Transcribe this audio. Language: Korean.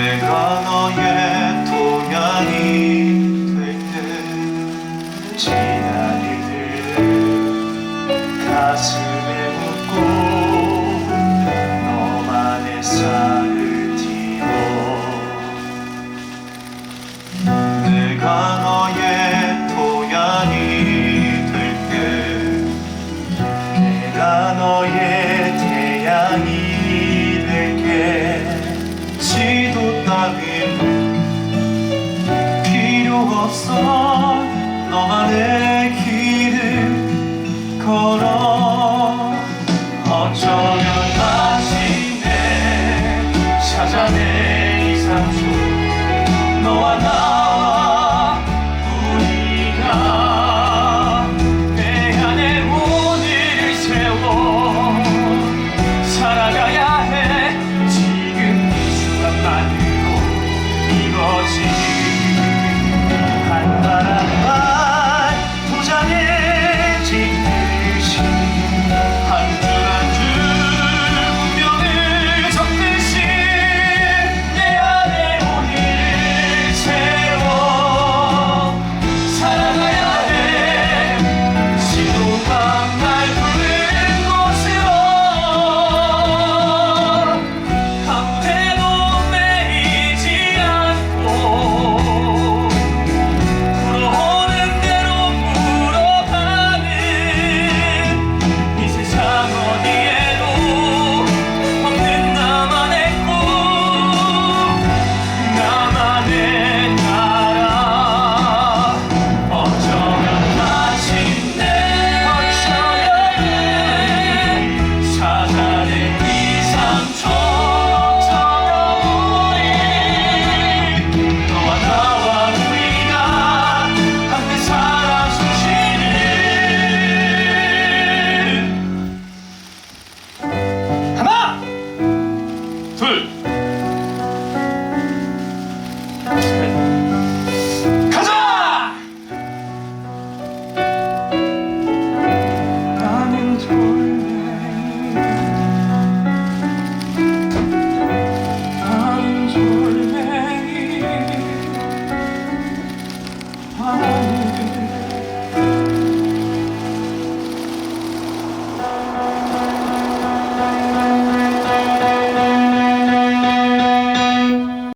내가 너의 동양이 될때 지나이들 가슴에 묻고 너만의 살을 띄워 내가 없어. 너만의 길을 걸어